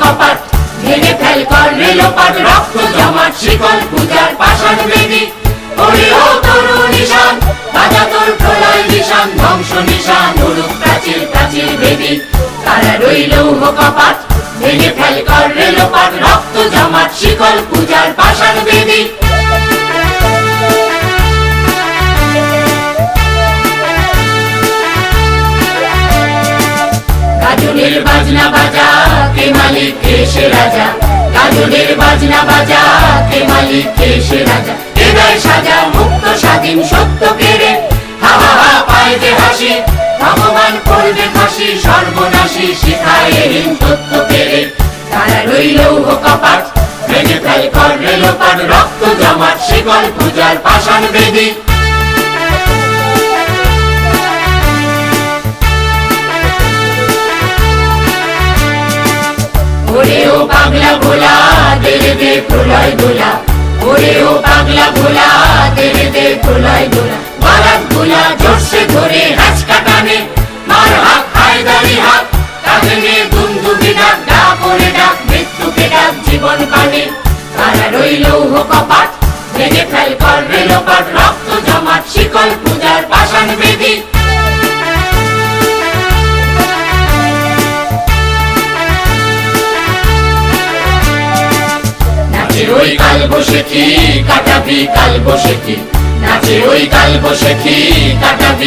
কপাট ভেঙে ফেল কর রেলোপাট রক্ত জমাট, শিকল পূজার পাষাণ বেদি ওরে ও তরু নিশান বাজা তোর প্রলয় নিশান, ধ্বংস নিশান উড়ুক প্রাচীর প্রাচীর বেদি তারা রইল কপাট ভেঙে ফেল কর রেলোপাট রক্ত জমাট, শিকল পূজার পাষাণ বেদি বাজনা বাজা কে মালিক কে সে রাজা। গাজনের বাজনা বাজা কে মালিক কে সে রাজা। কে সাজা মুক্ত, স্বাধীন, সত্য কেড়ে হা হা হা, পায় হাসি। ভগবান করবে ফাঁসি, সর্বনাশী শিখায় এহীন তত্ত্ব কেড়ে তারা রইল কপাট, ভেঙে ফেল কর রেলোপাট রক্ত জমাট, শিকল পূজার পাষাণ বেদী। ও পাগলা ভোলা দেরে দে প্রলয় দোলা ওরে ও পাগলা ভোলা দেরে দে প্রলয় দোলা বারাত গোলা জোরসে ধরে হাঁচ কাটানে মার হাত হায়দারি হাত, কাঁধে নিয়ে দুন্দুবি ডাক ডাক ওরে ডাক, মৃত্যুকে ডাক, জীবন পানে। তারা রইল কপাট ভেঙে ফেল, কর রেলোপাট রক্ত জমাট, শিকল পূজার পাষাণ বেদী ওই কাল বসে কি কাটাবি কাল বসে কি? নাচে ওই কাল বসে কি কাটাবি